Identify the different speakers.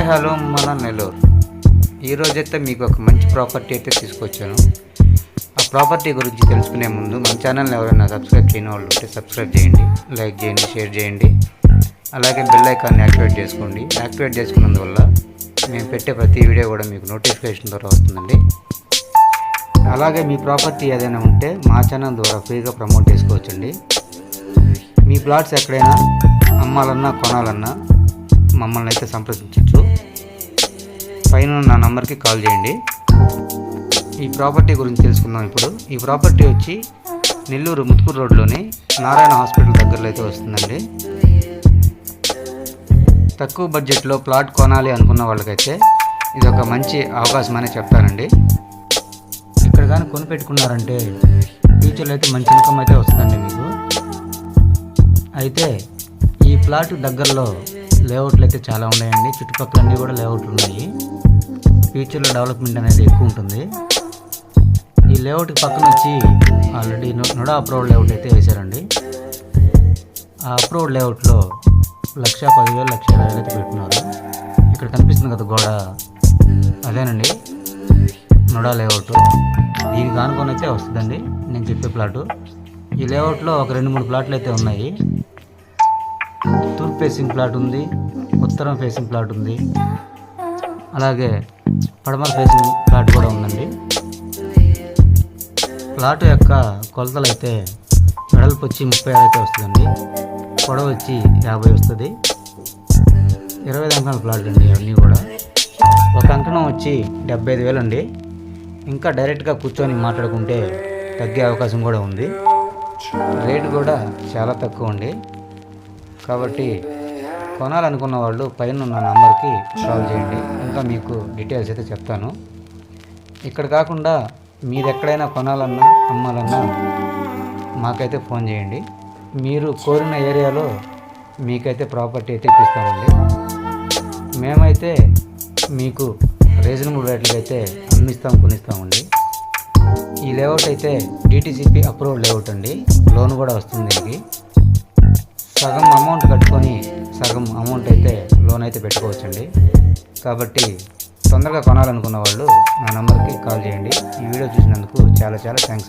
Speaker 1: Hi hello మన నెల్లూరు. ఈరోజైతే మీకు ఒక మంచి ప్రాపర్టీ అయితే తీసుకొచ్చాను. ఆ ప్రాపర్టీ గురించి తెలుసుకునే ముందు మన ఛానల్ని ఎవరైనా సబ్స్క్రైబ్ చేయని వాళ్ళు ఉంటే సబ్స్క్రైబ్ చేయండి లైక్ చేయండి షేర్ చేయండి. అలాగే బెల్ ఐకాన్ని యాక్టివేట్ చేసుకోండి. యాక్టివేట్ చేసుకున్నందువల్ల మేము పెట్టే ప్రతి వీడియో కూడా మీకు నోటిఫికేషన్ ద్వారా వస్తుందండి. అలాగే మీ ప్రాపర్టీ ఏదైనా ఉంటే మా ఛానల్ ద్వారా ఫ్రీగా ప్రమోట్ చేసుకోవచ్చండి. మీ ప్లాట్స్ ఎక్కడైనా అమ్మాలన్నా కొనాలన్నా మమ్మల్ని అయితే సంప్రదించండి. పైన నా నంబర్కి కాల్ చేయండి. ఈ ప్రాపర్టీ గురించి తెలుసుకుందాం ఇప్పుడు. ఈ ప్రాపర్టీ వచ్చి నెల్లూరు ముత్కూరు రోడ్లోని నారాయణ హాస్పిటల్ దగ్గరలో అయితే వస్తుందండి. తక్కువ బడ్జెట్లో ప్లాట్ కొనాలి అనుకున్న వాళ్ళకైతే ఇది ఒక మంచి అవకాశం అనే చెప్తానండి. ఇక్కడ కానీ కొనిపెట్టుకున్నారంటే ఫ్యూచర్లో అయితే మంచి ఇన్కమ్ అయితే వస్తుందండి మీకు. అయితే ఈ ప్లాట్ దగ్గరలో లేఅవుట్లు అయితే చాలా ఉన్నాయండి. చుట్టుపక్కల అన్నీ కూడా లేఅవుట్లు ఉన్నాయి. ఫ్యూచర్లో డెవలప్మెంట్ అనేది ఎక్కువ ఉంటుంది. ఈ లేఅవుట్ పక్కన వచ్చి ఆల్రెడీ నొడా అప్రూవ్డ్ లేఅవుట్ అయితే వేశారండి. ఆ అప్రూవ్డ్ లేఅవుట్లో లక్ష పదివేలు లక్ష ఇరవై అయితే పెట్టినారు ఇక్కడ కనిపిస్తుంది కదా గోడ. అదేనండి. నొడా లేఅవుట్ దీనికి ఆనుకొని అయితే వస్తుందండి. నేను చెప్పే ప్లాటు ఈ లేఅవుట్లో ఒక రెండు మూడు ప్లాట్లు అయితే ఉన్నాయి. తూర్పు ఫేసింగ్ ప్లాట్ ఉంది ఉత్తరం ఫేసింగ్ ప్లాట్ ఉంది. అలాగే పడమర ఫేసింగ్ ప్లాట్ కూడా ఉందండి. ప్లాట్ యొక్క కొలతలు అయితే వెడల్పు వచ్చి ముప్పై ఆరు అయితే వస్తుందండి. పొడవ వచ్చి యాభై వస్తుంది. ఇరవై ఐదు అంకణాల ప్లాట్ అండి అన్నీ కూడా. ఒక అంకణం వచ్చి డెబ్బై ఐదు వేలు అండి ఇంకా డైరెక్ట్గా కూర్చొని మాట్లాడుకుంటే తగ్గే అవకాశం కూడా ఉంది. రేటు కూడా చాలా తక్కువ అండి. కాబట్టి కొనాలనుకున్న వాళ్ళు పైన ఉన్న నంబర్కి కాల్ చేయండి. ఇంకా మీకు డీటెయిల్స్ అయితే చెప్తాను. ఇక్కడ కాకుండా మీరు ఎక్కడైనా కొనాలన్నా అమ్మాలన్నా మాకైతే ఫోన్ చేయండి. మీరు కోరిన ఏరియాలో మీకైతే ప్రాపర్టీ అయితే ఇప్పిస్తామండి. మేమైతే మీకు రీజనబుల్ రేట్లకి అయితే అమ్మిస్తాం కొనిస్తామండి. ఈ లేఅవుట్ అయితే డిటీసీపీ అప్రూవ్డ్ లేఅవుట్ అండి. లోన్ కూడా వస్తుంది దీనికి. సగం అమౌంట్ కట్టుకొని సగం అమౌంట్ అయితే లోన్ అయితే పెట్టుకోవచ్చండి. కాబట్టి తొందరగా కొనాలనుకున్న వాళ్ళు నా నెంబర్కి కాల్ చేయండి. ఈ వీడియో చూసినందుకు చాలా చాలా థ్యాంక్స్ అండి.